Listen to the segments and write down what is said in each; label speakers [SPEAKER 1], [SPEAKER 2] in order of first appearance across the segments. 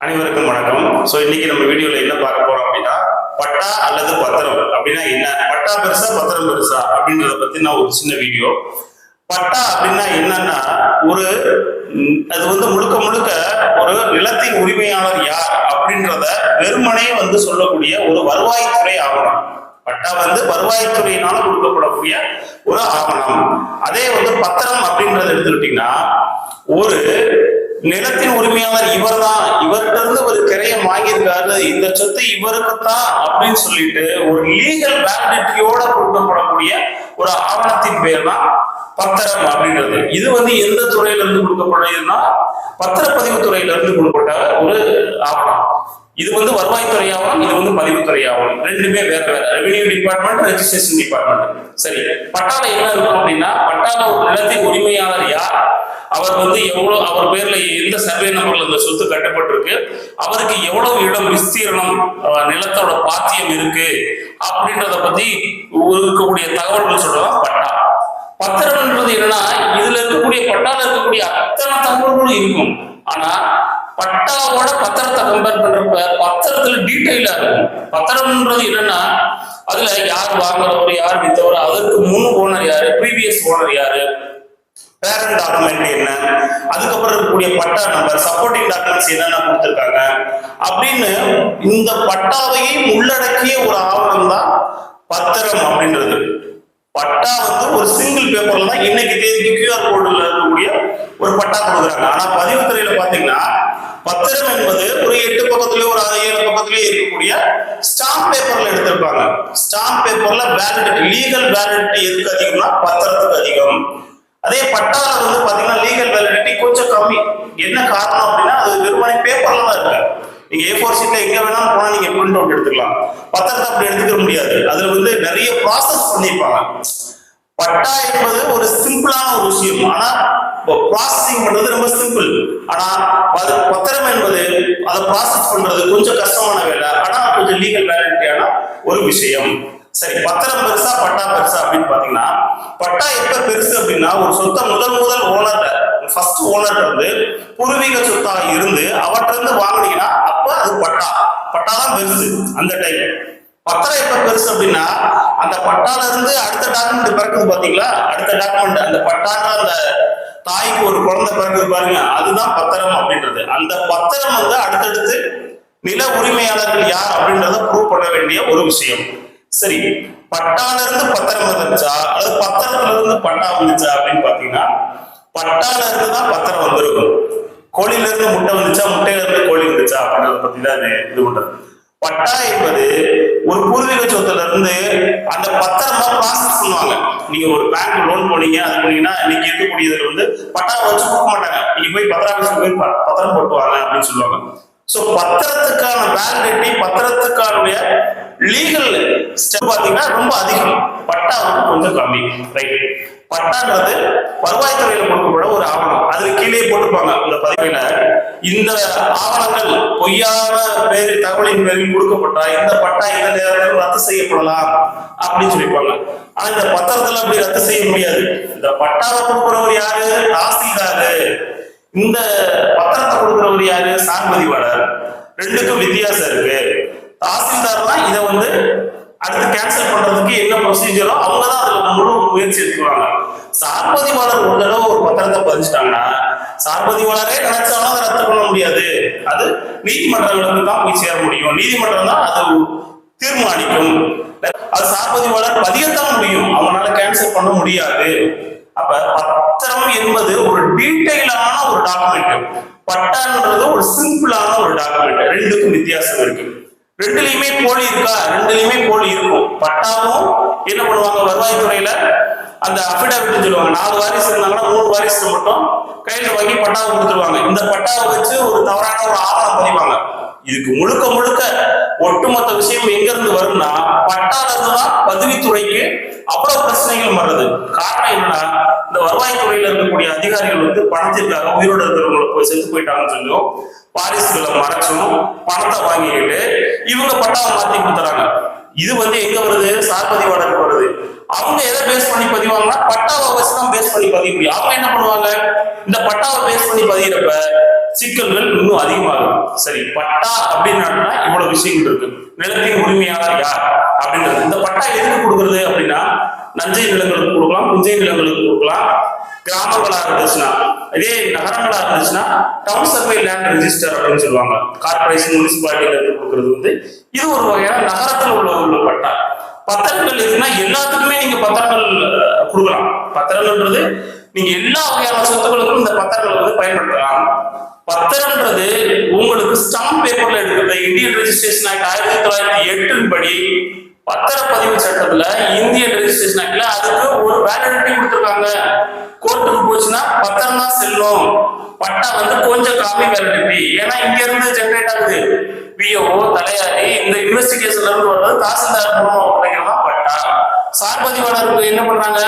[SPEAKER 1] அனைவருக்கும் வணக்கம். ஸோ இன்னைக்கு நம்ம வீடியோல என்ன பார்க்க போறோம் அப்படின்னா பட்டா அல்லது பத்திரம் அப்படின்னா என்ன? பட்டா பெருசா பத்திரம் பெருசா அப்படின்றத பத்தி நான் ஒரு சின்ன வீடியோ. பட்டா அப்படின்னா என்னன்னா ஒரு அது வந்து முழுக்க முழுக்க ஒரு நிலத்தின் உரிமையாளர் யார் அப்படின்றத வெறுமனே வந்து சொல்லக்கூடிய ஒரு வருவாய்த்துறை ஆவணம். பட்டா வந்து வருவாய்த்துறையினால கொடுக்கப்படக்கூடிய ஒரு ஆவணம். அதே வந்து பத்திரம் அப்படின்றத எடுத்துக்கிட்டீங்கன்னா ஒரு நிலத்தின் உரிமையாளர் இவர் தான் இவர்கிட்ட இருந்து ஒரு கிரையம் வாங்கியிருக்காரு. இந்த சொத்து இவருக்குத்தான் அப்படின்னு சொல்லிட்டு ஒரு லீகல் வேலிடிட்டியோட கொடுக்கப்படக்கூடிய ஒரு ஆவணத்தின் பேர் தான் பத்திரம் அப்படின்றது இது வந்து எந்த துறையில இருந்து கொடுக்கப்படுதுன்னா பத்திரப்பதிவு துறையில இருந்து கொடுக்கப்பட்ட ஒரு ஆவணம். இது வந்து வருவாய்த்துறை ஆவணம் இது வந்து பதிவுத்துறை ஆவணம் ரெண்டுமே வேற வேற. ரெவென்யூ டிபார்ட்மெண்ட் ரெஜிஸ்ட்ரேஷன் டிபார்ட்மெண்ட் சரி பட்டால என்ன இருக்கும் அப்படின்னா பட்டால ஒரு நிலத்தின் உரிமையாளர் யார்? அவர் வந்து எவ்வளவு அவர் பேர்ல எந்த சர்வே நம்பர்ல இந்த சொத்து கட்டப்பட்டிருக்கு அவருக்கு எவ்வளவு இடம் விஸ்தீரணம் நிலத்தோட பாத்தியம் இருக்கு அப்படின்றத பத்தி இருக்கக்கூடிய தகவல்கள் சொல்றதான் பட்டா. பத்திரம்ன்றது என்னன்னா இதுல இருக்கக்கூடிய பட்டால இருக்கக்கூடிய அத்தனை தகவல்களும் இருக்கும். ஆனா பட்டாவோட பத்திரத்தை கம்பேர் பண்றப்ப பத்திரத்துல டீட்டெயிலா இருக்கும். பத்திரம்ன்றது என்னன்னா அதுல யார் வாங்குறவர் யார் வித்தவர் அதற்கு முன் ஓனர் யாரு ப்ரீவியஸ் ஓனர் யாரு பேரண்ட் டாக்குமெண்ட் என்ன? அதுக்கப்புறம் இருக்கக்கூடிய பட்டா நம்பர் சப்போர்ட்டிங் டாக்குமெண்ட்ஸ் என்னென்ன கொடுத்துருக்காங்க? அப்படின்னு இந்த பட்டாவையும் உள்ளடக்கிய ஒரு ஆவணம் தான் பத்திரம் அப்படின்றது. பட்டா வந்து ஒரு சிங்கிள் பேப்பர்ல தான் இன்னைக்கு தேதிக்கு கியூஆர் கோடுல இருக்கக்கூடிய ஒரு பட்டா கொடுக்குறாங்க. ஆனா பதிவுத்துறையில பாத்தீங்கன்னா பத்திரம் என்பது ஒரு எட்டு பக்கத்துலயோ ஒரு ஆறு ஏழு பக்கத்துலயோ இருக்கக்கூடிய ஸ்டாம்ப் பேப்பர்ல எடுத்திருப்பாங்க. ஸ்டாம்ப் பேப்பர்ல வேலிடிட்டி லீகல் வேலிடிட்டி எதுக்கு அதிகம்னா பத்திரத்துக்கு அதிகம். அதே பட்டால வந்து பாத்தீங்கன்னா லீகல் வேலிடிட்டி கொஞ்சம் கம்மி. என்ன காரணம் அப்படின்னா அது வெறுமனே பேப்பர்ல தான் இருக்கு நீங்க ஏ ஃபோர் சீட்ல எங்க வேணாலும் போனா நீங்க பிரிண்ட் அவுட் எடுத்துக்கலாம். பத்திரத்தை அப்படி எடுத்துக்க முடியாது. அதுல வந்து நிறைய ப்ராசஸ் பண்ணிருப்பாங்க. பட்டா என்பது ஒரு சிம்பிளான ஒரு விஷயம். ஆனா ப்ராசஸிங் பண்றது ரொம்ப சிம்பிள் ஆனா அது பத்திரம் என்பது அதை ப்ராசஸ் பண்றது கொஞ்சம் கஷ்டமான வேலை. ஆனா கொஞ்சம் லீகல் வேலிட்டியான ஒரு விஷயம். சரி பத்திரம் பெருசா பட்டா பெருசா அப்படின்னு பாத்தீங்கன்னா பட்டா எப்ப பெருசு அப்படின்னா ஒரு சொத்தை முதல் முதல் ஓனர்ல ஃபர்ஸ்ட் ஓனர்ல இருந்து பூர்வீக சொத்தா இருந்து அவற்ற இருந்து வாங்குனீங்கன்னா அப்ப அது பட்டா. பட்டா தான் பெருசு அந்த டைம் பத்திரம் எப்ப பெருசு அப்படின்னா அந்த பட்டால இருந்து அடுத்த டாக்குமெண்ட் பிறக்குது பாத்தீங்களா அடுத்த டாக்குமெண்ட் அந்த பட்டான அந்த தாய்க்கு ஒரு குழந்தை பிறகு பாருங்க அதுதான் பத்திரம் அப்படின்றது. அந்த பத்திரம் வந்து அடுத்தடுத்து நில உரிமையாளர்கள் யார் அப்படின்றத ப்ரூவ் பண்ண வேண்டிய ஒரு விஷயம். சரி பட்டால இருந்து பத்திரம் வந்துச்சா அது பத்திரத்துல இருந்து பட்டா வந்துச்சா அப்படின்னு பாத்தீங்கன்னா பட்டால இருந்து தான் பத்திரம் வந்திருக்கும். கோழில இருந்து முட்டை வந்துச்சா? முட்டையில இருந்து கோழி வந்துச்சா? அப்படின்றத பத்தி தான் இது பண்றது. பட்டா என்பது ஒரு பூர்வீக சொத்துல இருந்து அந்த பத்திரமா ப்ராசஸ் பண்ணுவாங்க. நீங்க ஒரு பேங்க் லோன் போனீங்க அது போனீங்கன்னா இன்னைக்கு இருக்கக்கூடியதுல வந்து பட்டா வச்சு கொடுக்க மாட்டாங்க. நீங்க போய் பத்திரம் போய் பத்திரம் போட்டுவாங்க அப்படின்னு சொல்லுவாங்க. ஸோ பத்திரத்துக்கான வேலிடிட்டி பத்திரத்துக்கான லீகல் ஸ்டெப் பார்த்தீங்கன்னா ரொம்ப அதிகம். பட்டா வந்து கொஞ்சம் கம்மி. ரைட் பட்டான்றது வருவாய்த்துறையில கொடுக்கப்பட ஒரு ஆவணம். அதுக்கு கீழே போட்டுப்பாங்க இந்த பதிவுல. இந்த ஆவணங்கள் பொய்யான பேரு தகவலின் பேரில் கொடுக்கப்பட்டா இந்த பட்டா இந்த நேரத்தில் ரத்து செய்யப்படலாம் அப்படின்னு சொல்லிப்பாங்க. ஆனா இந்த பத்திரத்துல அப்படி ரத்து செய்ய முடியாது? இந்த பட்டாவை கொடுக்கிறவர் யாரு? தாசில்தாரு. இந்த பத்திரத்தை கொடுக்கிறவர் யாரு? சார்பதிவாளர் ரெண்டுக்கும் வித்தியாசம் இருக்கு. தாசில்தார் தான் இதை வந்து அடுத்து கேன்சல் பண்றதுக்கு என்ன ப்ரொசீஜரோ அவங்க தான் அதுல முழு முயற்சி எடுத்துக்குவாங்க. சார்பதிவாளர் ஒரு தடவை ஒரு பத்திரத்தை பதிச்சிட்டாங்கன்னா சார்பதிவாளரே நினைச்சாலும் அதை ரத்து பண்ண முடியாது. அது நீதிமன்றங்களுக்கு தான் போய் சேர முடியும். நீதிமன்றம் தான் அதை தீர்மானிக்கும். அது சார்பதிவாளர் பதியத்தான் முடியும். அவங்களால கேன்சல் பண்ண முடியாது. அப்ப பத்திரம் என்பது ஒரு டீட்டெயிலான ஒரு டாக்குமெண்ட். பட்டான்றது ஒரு சிம்பிளான ஒரு டாக்குமெண்ட். ரெண்டுக்கும் வித்தியாசம் இருக்கு. ரெண்டுலயுமே போலி இருக்கா? ரெண்டுலயுமே போலி இருக்கும். பட்டாவும் என்ன பண்ணுவாங்க? வருவாய் துறையில அந்த அபிடாவிட் சொல்லுவாங்க. நாலு வாரிசு இருந்தாங்கன்னா மூணு வாரிசு மட்டும் கையில வாங்கி பட்டாவை கொடுத்துருவாங்க. இந்த பட்டாவை வச்சு ஒரு தவறான ஒரு ஆவணம் பதிவாங்க. இதுக்கு முழுக்க முழுக்க ஒட்டுமொத்த விஷயம் எங்க இருந்து வரும்னா பட்டால இருந்து தான் அவ்வளவு பிரச்சனைகள் வருது காரணம் என்னன்னா இந்த வருவாய்த்துறையில இருக்கக்கூடிய அதிகாரிகள் வந்து பணத்திற்காக உயிரோடு இருக்கிறவங்களை போய் செத்து போயிட்டாங்கன்னு சொல்லியும் வாரிசுகளை மறைச்சும் பணத்தை வாங்கிக்கிட்டு இவங்க பட்டாவை மாத்தி கொடுத்துறாங்க. இது வந்து எங்க வருது? சார்பதிவாளர் அவங்க எதை பேஸ் பண்ணி பதிவாங்கன்னா பட்டாவை வச்சு தான் பேஸ் பண்ணி பதிய முடியும். அவங்க என்ன பண்ணுவாங்க? இந்த பட்டாவை பேஸ் பண்ணி பதிகிறப்ப சிக்கல்கள் இன்னும் அதிகமாகும். சரி பட்டா அப்படின்னா இவ்வளவு விஷயங்கள் இருக்கு. நிலத்தின் உரிமையாளர் யார்? அப்படின்றது. இந்த பட்டா எதுக்கு கொடுக்குறது அப்படின்னா நஞ்சை நிலங்களுக்கு கொடுக்கலாம் புஞ்சை நிலங்களுக்கு கொடுக்கலாம். கிராமங்களா இருந்துச்சுன்னா இதே நகரங்களா இருந்துச்சுன்னா டவுன் சர்வே லேண்ட் ரெஜிஸ்டர் அப்படின்னு சொல்லுவாங்க. கார்பரேஷன் முனிசிபாலிட்டியில இருந்து கொடுக்கறது வந்து இது ஒரு வகையான நகரத்தில் உள்ள உள்ள பட்டா. பத்திரங்கள் இருக்குன்னா எல்லாத்துக்குமே நீங்க பத்திரங்கள் கொடுக்கலாம். பத்திரங்கள்ன்றது நீங்க எல்லா வகையான சொத்துக்களுக்கும் இந்த பத்திரங்களை வந்து பயன்படுத்தலாம். பத்திரம்ன்றது உங்களுக்கு ஸ்டாம்ப் பேப்பர்ல எடுக்கிறது இந்தியன் ரெஜிஸ்ட்ரேஷன் ஆக்ட் ஆயிரத்தி தொள்ளாயிரத்தி எட்டின் படி பத்திரப்பதிவு சட்டத்துல இந்தியன் ரெஜிஸ்ட்ரேஷன் ஆக்ட்ல அதுக்கு ஒரு வேலிடிட்டி கொடுத்துருக்காங்க. கோர்ட்டுக்கு போச்சுன்னா பத்திரம் தான் செல்லும். பட்டா வந்து கொஞ்சம் காமி வேலிடிட்டி ஏன்னா இங்க இருந்து ஜென்ரேட் ஆகுது. பிஓ தலையாரி இந்த இன்வெஸ்டிகேஷன்ல இருந்து வர்றது தாசில்தார் மூலமா பட்டா. சார்பதிவாளருக்கு என்ன பண்றாங்க?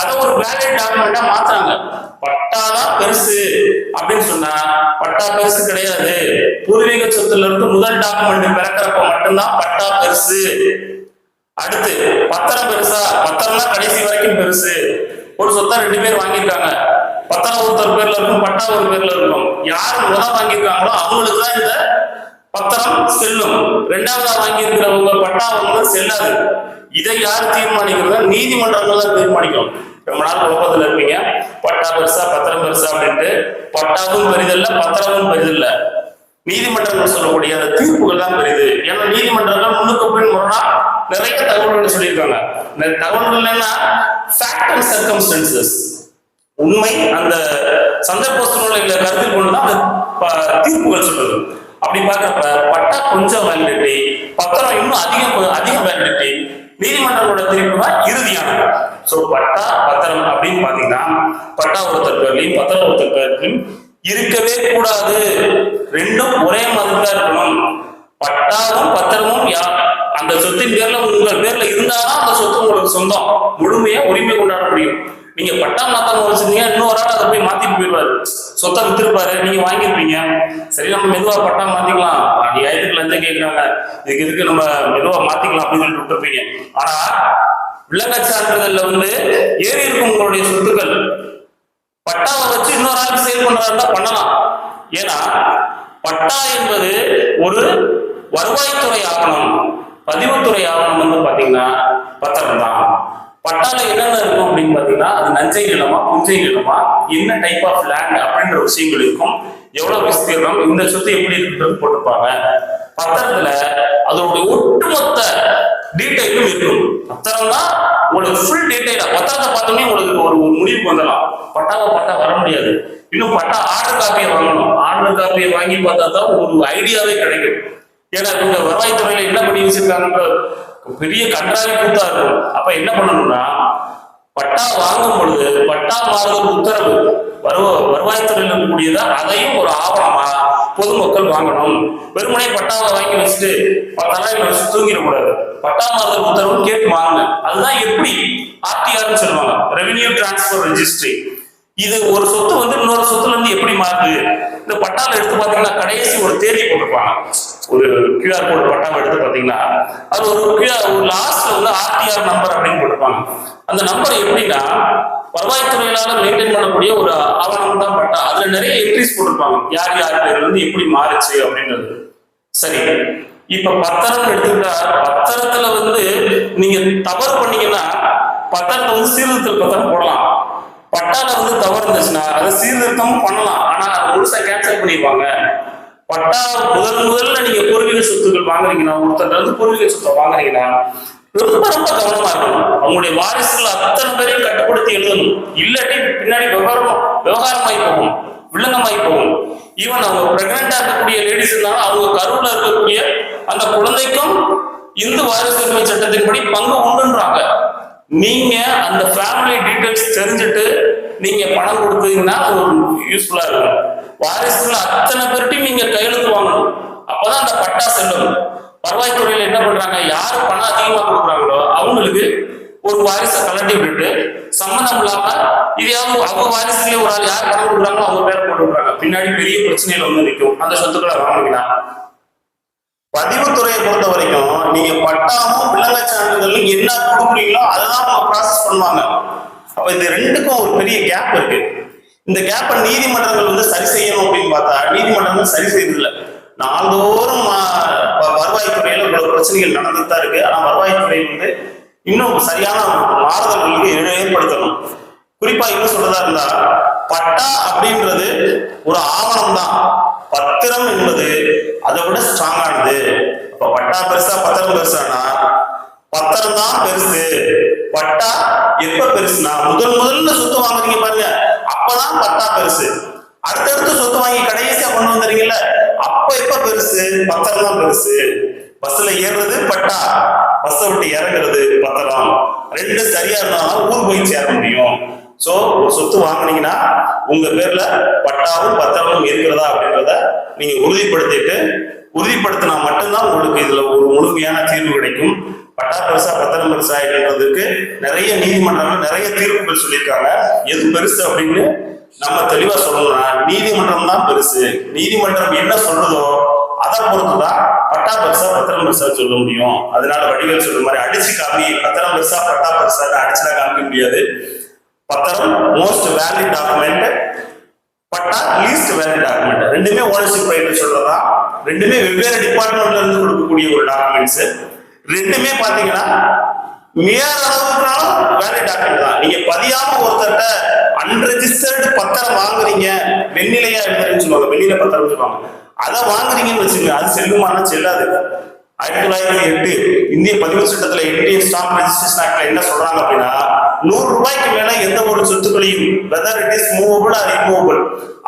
[SPEAKER 1] அதை ஒரு வேலிட் டாக்குமெண்டா மாத்துறாங்க. பட்டா தான் பெருசு அப்படின்னு சொன்னா பட்டா பெருசு கிடையாது. பூர்வீக சொத்துல இருந்து முதல் டாக்குமெண்ட் பிறக்கிறப்ப மட்டும்தான் பட்டா பெருசு. அடுத்து பத்திரம் பெருசா பத்திரம் கடைசி வரைக்கும் பெருசு. ஒரு சொத்தா ரெண்டு பேர் வாங்கியிருக்காங்க. பத்திரம் ஒருத்தர் பேர்ல இருக்கும் பட்டா ஒரு பேர்ல இருக்கும். யார் முதல் வாங்கியிருக்காங்களோ அவங்களுக்கு தான் இந்த பத்திரம் செல்லும். ரெண்டாவதா வாங்கியிருக்கிறவங்க பட்டா வந்து செல்லாது. இதை யார் தீர்மானிக்கிறதா நீதிமன்றங்கள் தான் தீர்மானிக்கும். ரொம்ப நாள் குழப்பத்தில் இருப்பீங்க பட்டா பெருசா பத்திரம் பெருசா அப்படின்ட்டு. பட்டாவும் பெரிதல்ல பத்திரமும் பெரிதல்ல. நீதிமன்றங்கள் சொல்லக்கூடிய அந்த தீர்ப்புகள் தான் பெரியது ஏன்னா நீதிமன்றங்கள் முன்னுக்கு பின் முரணா நிறைய தகவல்கள் சொல்லியிருக்காங்க. இந்த தகவல்கள் என்னன்னா ஃபேக்ட் அண்ட் சர்க்கம்ஸ்டன்சஸ் உண்மை அந்த சந்தர்ப்ப சூழ்நிலைகளை கருத்தில் கொண்டுதான் அந்த ப- தீர்ப்புகள் சொல்றது. அப்படி பார்க்கறப்ப பட்டா கொஞ்சம் வேலிடிட்டி பத்திரம் இன்னும் அதிகம் அதிக வேலிடிட்டி நீதிமன்றங்களோட தீர்ப்பு தான் இறுதியானது. ஸோ பட்டா பத்திரம் அப்படின்னு பார்த்தீங்கன்னா பட்டா ஒருத்தர் பேர்லையும் பத்திரம் ஒருத்தர் பேர்லையும் இருக்கவே கூடாது. ரெண்டும் ஒரே மாதிரி தான் இருக்கணும். பட்டாவும் பத்திரமும் யா அந்த சொத்தின் பேர்ல உங்கள் பேர்ல இருந்தாதான் அந்த சொத்து உங்களுக்கு சொந்தம். முழுமையா உரிமை கொண்டாட முடியும். நீங்க பட்டா மாத்தாம வச்சிருந்தீங்க இன்னொரு ஆள் அதை போய் மாத்திட்டு போயிடுவாரு. சொத்தை வித்திருப்பாரு. நீங்க வாங்கியிருப்பீங்க. சரி நம்ம மெதுவா பட்டா மாத்திக்கலாம். நியாயத்துக்கு லஞ்சம் கேட்கிறாங்க இதுக்கு இதுக்கு நம்ம மெதுவா மாத்திக்கலாம் அப்படின்னு சொல்லிட்டு விட்டுருப்பீங்க. ஆனா விலங்கச் சான்றிதழ்ல வந்து ஏறி இருக்கும் உங்களுடைய சொத்துக்கள். பட்டாவை வச்சு இன்னொரு ஆளுக்கு சேல் பண்றாருந்தா பண்ணலாம். ஏன்னா பட்டா என்பது ஒரு வருவாய்த்துறை ஆவணம். பதிவுத்துறை ஆவணம் வந்து பாத்தீங்கன்னா பத்திரம் தான். பட்டால என்னென்ன இருக்கும் அப்படின்னு பாத்தீங்கன்னா அது நஞ்சை நிலமா புஞ்சை நிலமா என்ன டைப் ஆஃப் லேண்ட் அப்படின்ற விஷயங்கள் இருக்கும். எவ்வளவு விஸ்தீர்ணம் இந்த சொத்து எப்படி இருக்குன்றது போட்டிருப்பாங்க. பத்திரத்துல அதோட ஒட்டுமொத்த டீட்டெயிலும் இருக்கும். பத்திரம்னா உங்களுக்கு ஃபுல் டீடைலா பத்திரத்தை பார்த்தோன்னே உங்களுக்கு ஒரு ஒரு முடிவுக்கு வந்துடலாம். பட்டாவை பட்டா வர முடியாது. இன்னும் பட்டா ஆர்டர் காப்பியை வாங்கணும். ஆர்டர் காப்பியை வாங்கி பார்த்தா தான் ஒரு ஐடியாவே கிடைக்கும். ஏன்னா இவங்க வருவாய்த்துறையில என்ன பண்ணி வச்சிருக்காங்க பெரிய கன்றாவி கூத்தா இருக்கும். அப்ப என்ன பண்ணணும்னா பட்டா வாங்கும் பொழுது பட்டா வாங்குற உத்தரவு வருவ வருவாய்த்துறையில் இருக்கக்கூடியதா அதையும் ஒரு ஆவணமா பொதுமக்கள் வாங்கணும். வெறுமனே பட்டாவை வாங்கி வச்சுட்டு தலையில வச்சு தூங்கிடக்கூடாது. பட்டா மாறுதல் உத்தரவு கேட்டு வாங்க அதுதான் எப்படி ஆர்டிஆர்னு சொல்லுவாங்க. ரெவென்யூ டிரான்ஸ்பர் ரெஜிஸ்ட்ரி இது ஒரு சொத்து வந்து இன்னொரு சொத்துல இருந்து எப்படி மாறுது? இந்த பட்டாவில் எடுத்து பார்த்தீங்கன்னா கடைசி ஒரு தேதி போட்டிருப்பாங்க. ஒரு கியூஆர் கோட் பட்டாவை எடுத்து பார்த்தீங்கன்னா அது ஒரு கியூஆர் ஒரு லாஸ்ட்ல வந்து ஆர்டிஆர் நம்பர் அப்படின்னு கொடுப்பாங்க அந்த நம்பர் எப்படின்னா வருவாய்த்துறையினால மெயின்டைன் பண்ணக்கூடிய ஒரு ஆவணம் தான் பட்டா. அதுல நிறைய என்ட்ரிஸ் போட்டிருப்பாங்க. யார் யார் பேர் வந்து எப்படி மாறுச்சு அப்படின்றது. சரி. இப்ப பத்திரம் எடுத்துக்கிட்டா பத்திரத்துல வந்து நீங்க தவறு பண்ணீங்கன்னா பத்திரத்தை வந்து சீர்திருத்தல் பத்திரம் போடலாம். பட்டால வந்து தவறு இருந்துச்சுன்னா அதை சீர்திருத்தமும் பண்ணலாம். ஆனா அதை முழுசா கேன்சல் பண்ணிடுவாங்க. பட்டா முதல் முதல்ல நீங்க பூர்வீக சொத்துக்கள் வாங்குறீங்கன்னா ஒருத்தர் வந்து பூர்வீக சொத்தை வாங்குறீங்கன்னா ரொம்ப ரொம்ப கவனமா இருக்கணும். அவங்களுடைய வாரிசுகள் அத்தனை பேரையும் கட்டுப்படுத்தி எழுதணும். இல்லாட்டி பின்னாடி விவகாரம் விவகாரமாயி போகும். வில்லங்கமாய் போகும். ஈவன் அவங்க பிரெக்னண்டா இருக்கக்கூடிய லேடிஸ் இருந்தாலும் அவங்க கருவில் இருக்கக்கூடிய அந்த குழந்தைக்கும் இந்து வாரிசுரிமை சட்டத்தின்படி பங்கு உண்டுன்றாங்க. நீங்க அந்த ஃபேமிலி டீடைல்ஸ் தெரிஞ்சுட்டு நீங்க பணம் கொடுத்தீங்கன்னா அது ஒரு யூஸ்ஃபுல்லா இருக்கும். வாரிசுகள் அத்தனை பேர்ட்டையும் நீங்க கையெழுத்து வாங்கணும். அப்பதான் அந்த பட்டா செல்லும். வருவாய்த்துறையில என்ன பண்றாங்க? யாரு பணம் அதிகமா கொடுக்குறாங்களோ அவங்களுக்கு ஒரு வாரிசை கலட்டி விட்டுட்டு சம்மந்தம் இல்லாம இதையாவது அவங்க வாரிசுலயே ஒரு ஆள் யார் பணம் கொடுக்குறாங்களோ அவங்க பேரை போட்டு விடுறாங்க. பின்னாடி பெரிய பிரச்சனையில வந்து நிற்கும். அந்த சொத்துக்களை வாங்கிக்கலாம் பதிவுத்துறையை பொறுத்த வரைக்கும் நீங்க பட்டாவும் விலங்க சான்றிதழும் என்ன கொடுக்குறீங்களோ அதை தான் அவங்க ப்ராசஸ் பண்ணுவாங்க. அப்ப இது ரெண்டுக்கும் ஒரு பெரிய கேப் இருக்கு. இந்த கேப்பை நீதிமன்றங்கள் வந்து சரி செய்யணும் அப்படின்னு பார்த்தா நீதிமன்றங்கள் சரி செய்யறதில்ல. நாள்தோறும் வருவாய்த்துறையில இவ்வளவு பிரச்சனைகள் நடந்துட்டு தான் இருக்கு. ஆனா வருவாய்த்துறை வந்து இன்னும் சரியான மாறுதல்களுக்கு ஏற்படுத்தணும். குறிப்பா இன்னும் சொல்றதா இருந்தா பட்டா அப்படின்றது ஒரு ஆவணம் தான். பத்திரம் என்பது அதை விட ஸ்ட்ராங்கானது இப்ப பட்டா பெருசா பத்திரம் பெருசானா? பத்திரம் தான் பெருசு. பட்டா எப்ப பெருசுனா முதல் முதல்ல சொத்து வாங்குறீங்க பாருங்க. அப்பதான் பட்டா பெருசு. அடுத்தடுத்து சொத்து வாங்கி கடைசியா கொண்டு வந்துறீங்கல்ல அப்ப எப்ப பெருசு? பத்திரம் தான் பெருசு. பஸ்ல ஏறுறது பட்டா. பஸ்ஸை விட்டு இறங்குறது பத்திரம் ரெண்டு சரியா இருந்தாலும் ஊர் போய் சேர முடியும். சோ ஒரு சொத்து வாங்கினீங்கன்னா உங்க பேர்ல பட்டாவும் பத்திரமும் இருக்கிறதா அப்படின்றத நீங்க உறுதிப்படுத்திட்டு உறுதிப்படுத்தினா மட்டும்தான் உங்களுக்கு இதுல ஒரு முழுமையான தீர்வு கிடைக்கும். பட்டா பெருசா பத்திரம் பெருசா இல்லைன்றதுக்கு நிறைய நீதிமன்றங்கள் நிறைய தீர்ப்புகள் சொல்லியிருக்காங்க. எது பெருசு அப்படின்னு நம்ம தெளிவா சொல்லணும்னா நீதிமன்றம் தான் பெருசு. நீதிமன்றம் என்ன சொல்றதோ அதை பொறுத்துதான் பட்டா பெருசா பத்திரம் பெருசா சொல்ல முடியும். அதனால வடிவேல் சொல்ற மாதிரி அடிச்சு காமி பத்திரம் பெருசா பட்டா பெருசா அடிச்சுலாம் காமிக்க முடியாது. பத்திரம் most valid document patta least valid document ரெண்டுமே ஓனர்ஷிப் ரைட் சொல்றதா? ரெண்டுமே வெவ்வேறு டிபார்ட்மெண்ட்ல இருந்து கொடுக்கக்கூடிய ஒரு டாக்குமெண்ட்ஸ் ரெண்டுமே பாத்தீங்கன்னா மேற அளவுக்குனாலும் வேலிட் டாக்குமெண்ட் தான். நீங்க பதியாம ஒருத்தர்ட்ட அன்ரெஜிஸ்டர்டு பத்திரம் வாங்குறீங்க வெண்ணிலையா எழுதுறேன்னு சொல்லுவாங்க வெண்ணிலை பத்திரம் சொல்லுவாங்க. அதை வாங்குறீங்கன்னு வச்சுங்க அது செல்லுமானா செல்லாது. ஆயிரத்தி தொள்ளாயிரத்தி எட்டு இந்திய பதிவு சட்டத்துல இந்தியன் ஸ்டாம்ப் ரெஜிஸ்ட்ரேஷன் ஆக்ட்ல என்ன சொல்றாங்க அப்படின்னா நூறு ரூபாய்க்கு மேல எந்த ஒரு சொத்துக்களையும் whether it is movable or immovable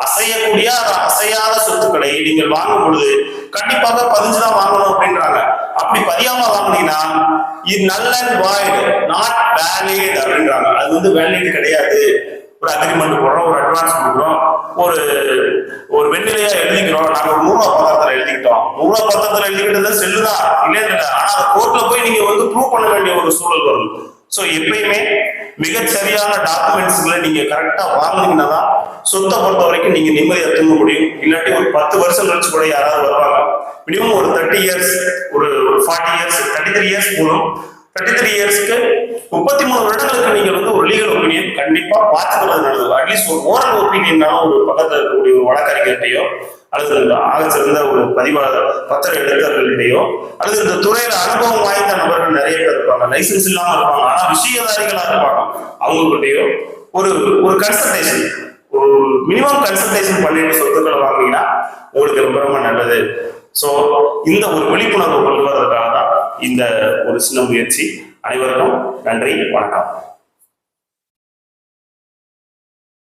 [SPEAKER 1] அசையக்கூடிய அசையாத சொத்துக்களை நீங்கள் வாங்கும் பொழுது கண்டிப்பாக பதிஞ்சுதான் வாங்கணும் அப்படின்றாங்க. அப்படி பதியாம வாங்குனீங்கன்னா இது நல்ல வாய்டு நாட் வேலிட் அப்படின்றாங்க. அது வந்து வேலிட் கிடையாது. ஒரு அக்ரிமெண்ட் போடுறோம் ஒரு அட்வான்ஸ் கொடுக்குறோம். ஒரு ஒரு வெண்ணிலையா எழுதிக்கிறோம். நாங்க ஒரு நூறுவா பத்திரத்துல எழுதிக்கிட்டோம். நூறுவா பத்திரத்துல எழுதிக்கிட்டது செல்லுதான் இல்லைன்னு இல்லை ஆனா கோர்ட்ல போய் நீங்க வந்து ப்ரூவ் பண்ண வேண்டிய ஒரு சூழல் வரும். சோ எப்பயுமே மிகச் சரியான டாக்குமெண்ட்ஸ்களை நீங்க கரெக்டா வாங்குனீங்கன்னா தான் சொத்தை பொறுத்த வரைக்கும் நீங்க நிம்மதியா தூங்க முடியும். இல்லாட்டி ஒரு பத்து வருஷம் கழிச்சு கூட யாராவது வருவாங்க. மினிமம் ஒரு தேர்ட்டி இயர்ஸ் ஒரு forty years thirty three years போகணும் தேர்ட்டி த்ரீ இயர்ஸ்க்கு முப்பத்தி மூணு வருடங்களுக்கு நீங்க வந்து ஒரு லீகல் ஒப்பீனியன் கண்டிப்பா பார்த்துக்கிறது நல்லது. அட்லீஸ்ட் ஒரு ஓரல் ஒப்பீனியன்னாலும் ஒரு பக்கத்தில் இருக்கக்கூடிய ஒரு வழக்கறிஞர்கிட்டயோ அல்லது இந்த ஆக சிறந்த ஒரு பதிவாளர் பத்திர எழுத்தர்களிடையோ அல்லது இந்த துறையில அனுபவம் வாய்ந்த நபர்கள் நிறைய பேர் இருப்பாங்க. லைசன்ஸ் இல்லாம இருப்பாங்க. ஆனா விஷயதாரிகளா இருப்பாங்க. அவங்ககிட்டயோ ஒரு ஒரு கன்சல்டேஷன் ஒரு மினிமம் கன்சல்டேஷன் பண்ணிட்டு சொத்துக்களை வாங்கினீங்கன்னா உங்களுக்கு ரொம்ப ரொம்ப நல்லது. சோ இந்த ஒரு விழிப்புணர்வு கொள்வதற்காக தான் இந்த ஒரு சின்ன முயற்சி அனைவருக்கும் நன்றி வணக்கம்.